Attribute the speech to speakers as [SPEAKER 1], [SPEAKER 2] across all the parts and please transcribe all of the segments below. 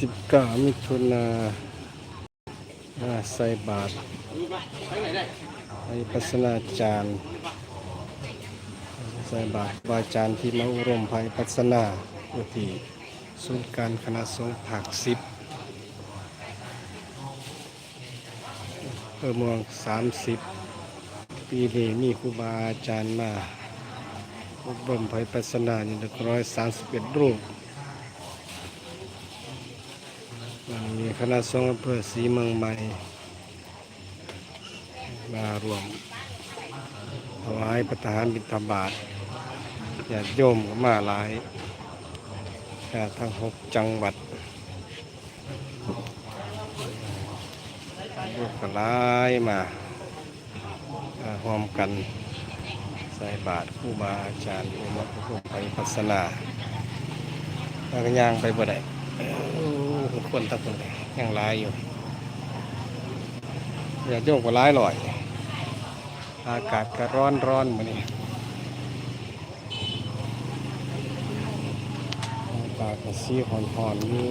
[SPEAKER 1] สิบเก้ามิถุนาอ่าใส่บาตรไปปัสนาจารย์ใส่บาตรบาจารย์ที่มาอุรมภัยปัสนาอยู่ที่ศูนย์การคณะสงฆ์ภาคสิบเออเมืองสามสิบปีนี้มีครูบาอาจารย์มาอบรมภัยปัสนาหนึ่งร้อยสามสิบเอ็ดรูป มีคณะสงฆ์อำเภอศรีเมืองใหม่ มารวมถวายประทานบิณฑบาตญาติโยมก็มาหลายจากทั้งหกจังหวัดลูกก็หลายมามาร่วมกันใส่บาตรครูบาอาจารย์อุมาพุทธไปพัฒนาแล้วก็ย่างไปบ่ได้ โอ้คนตะคนยยังร้ายอยู่อย่าโยกว่าร้ายลอย อากาศก็ร้อนร้อนมานี่อากาศก็ซีหอนหอนอยู่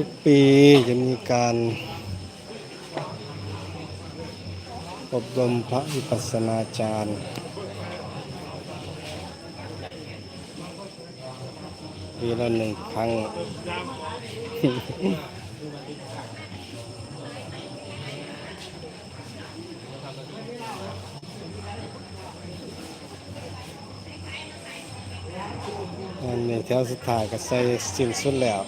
[SPEAKER 1] ทุกปีจะมีการอบรมพระวิปัสสนาจารย์ปีละหนึ่งครั้ง อันนี้แถวสุดท้ายก็ใส่สิ้นสุดแล้ว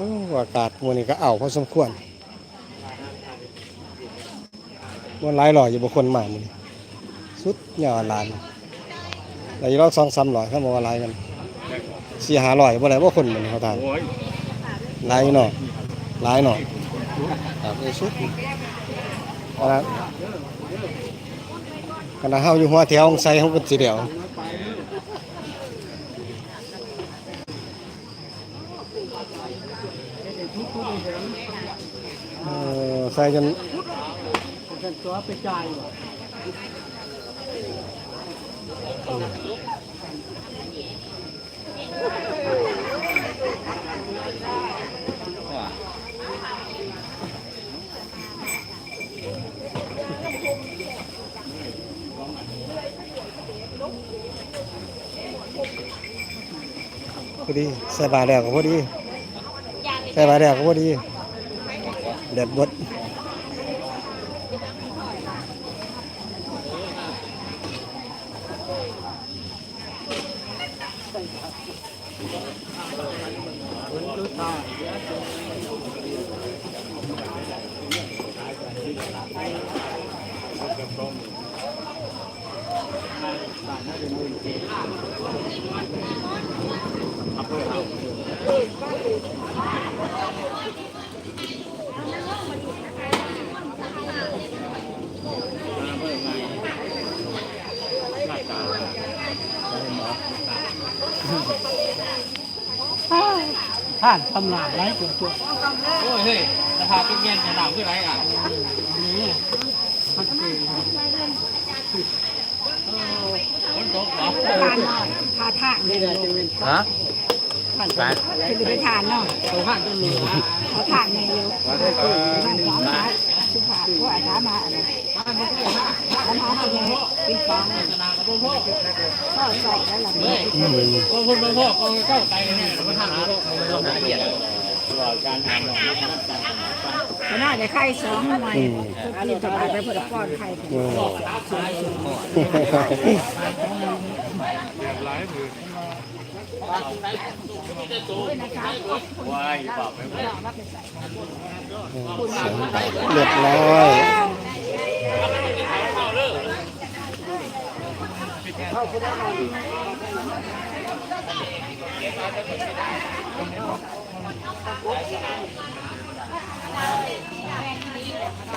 [SPEAKER 1] อ้อากาศวันนี้ก็เอาพอสมควรวันหลายหล่อยอยู่บุคคลมามันสุดยอดลานแต่ยี่รอบสองสามหล่อยเขาบอกว่าหลายกันสี่หาหล่อยบ่ไรบ่คนเหมือนเขาทานหลายหน่อยหลายหน่อยครับไอ้สุดขนาดขนาดเฮาอยู่หัวแถวใส่เขาก็สีเดียว เออใส่จน
[SPEAKER 2] เป็นตัวไปจ่ายว่ะ
[SPEAKER 1] พอดีใส่บาตรแล้วก็พอดีใส่บาตรแล้วก็พอดีเด็ดบด
[SPEAKER 2] ท่านทำหลายไรจนตัว
[SPEAKER 3] โอ้ยเฮ้ยราคาเป็นเงินจะหนาวขึ้นไรอะ
[SPEAKER 2] อันนี้พัดเองครับ
[SPEAKER 3] คนตกเหรอ
[SPEAKER 4] ทานทาน
[SPEAKER 2] นี่แหละจะเป็น
[SPEAKER 3] ฮะ
[SPEAKER 2] ท่าน
[SPEAKER 3] ไป
[SPEAKER 4] คือไปทานเนาะ
[SPEAKER 2] ตัวท่านก็เหลือ
[SPEAKER 4] เขาทานในเร็วทานสามมาสุภาพก็อาจารย์มาอะไร อาจารย์มาเป็นไงปิงปอง
[SPEAKER 3] ชนะกับพ่อ
[SPEAKER 4] ก็ใส่แล้วหลัง
[SPEAKER 3] เฮ้ยคนคนพ่อคนเจ้าใจเนี่ยเราไม่ทำหรอกเราหาเหยียด
[SPEAKER 4] ก็น่าจะไข่สองหน่อยกินสบายไปเพื่อป้อนไข่
[SPEAKER 1] เออ
[SPEAKER 3] ว้ายบอกไป
[SPEAKER 1] เรียบร้อย เขาคนนั้น